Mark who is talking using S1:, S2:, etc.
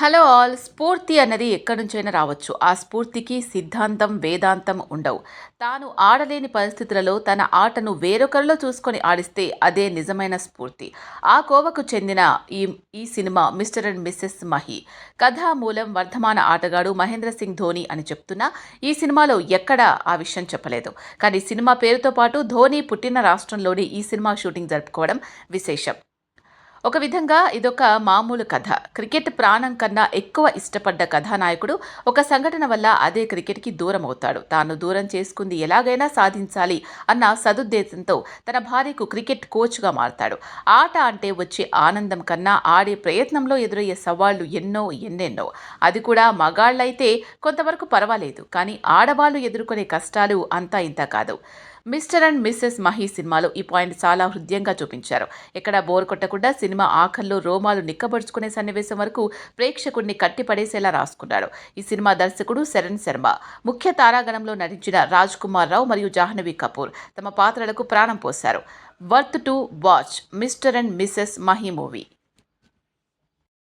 S1: Hello all స్ఫూర్తి అన్నది ఎక్కడి నుంచైనా రావచ్చు. ఆ స్ఫూర్తికి సిద్ధాంతం వేదాంతం ఉండవు. తాను ఆడలేని పరిస్థితులలో తన ఆటను వేరొకరిలో చూసుకొని ఆడిస్తే అదే నిజమైన స్ఫూర్తి. ఆ కోవకు చెందిన ఈ ఈ cinema mister and missus Mahi. కథా మూలం వర్ధమాన ఆటగాడు మహేంద్ర సింగ్ ధోని అని చెప్తున్నా. ఈ సినిమాలో ఎక్కడా ఆ విషయం చెప్పలేదు. కానీ సినిమా పేరుతో పాటు ధోని పుట్టిన రాష్ట్రంలోని ఈ సినిమా షూటింగ్ జరుపుకోవడం విశేషం. ఒక విధంగా ఇదొక మామూలు కథ. క్రికెట్ ప్రాణం కన్నా ఎక్కువ ఇష్టపడ్డ కథానాయకుడు ఒక సంఘటన వల్ల అదే క్రికెట్కి దూరం అవుతాడు తాను దూరం చేసుకుంది ఎలాగైనా సాధించాలి అన్న సదుద్దేశంతో తన భార్యకు క్రికెట్ కోచ్గా మారతాడు. ఆట అంటే వచ్చే ఆనందం కన్నా ఆడే ప్రయత్నంలో ఎదురయ్యే సవాళ్ళు ఎన్నో ఎన్నెన్నో. అది కూడా మగాళ్ళైతే కొంతవరకు పర్వాలేదు. కానీ ఆడవాళ్ళు ఎదుర్కొనే కష్టాలు అంతా ఇంత కాదు. మిస్టర్ అండ్ మిస్సెస్ మహి సినిమాలో ఈ పాయింట్ చాలా హృదయంగా చూపించారు. ఇక్కడ బోర్ కొట్టకుండా సినిమా ఆఖల్లో రోమాలు నిక్కబడుచుకునే సన్నివేశం వరకు ప్రేక్షకుడిని కట్టిపడేసేలా రాసుకున్నాడు. ఈ సినిమా దర్శకుడు శరణ్ శర్మ. ముఖ్య తారాగణంలో నటించిన రాజ్ కుమార్ రావు మరియు జాహ్నవి కపూర్ తమ పాత్రలకు ప్రాణం పోశారు. Worth to watch mister and missus Mahi movie.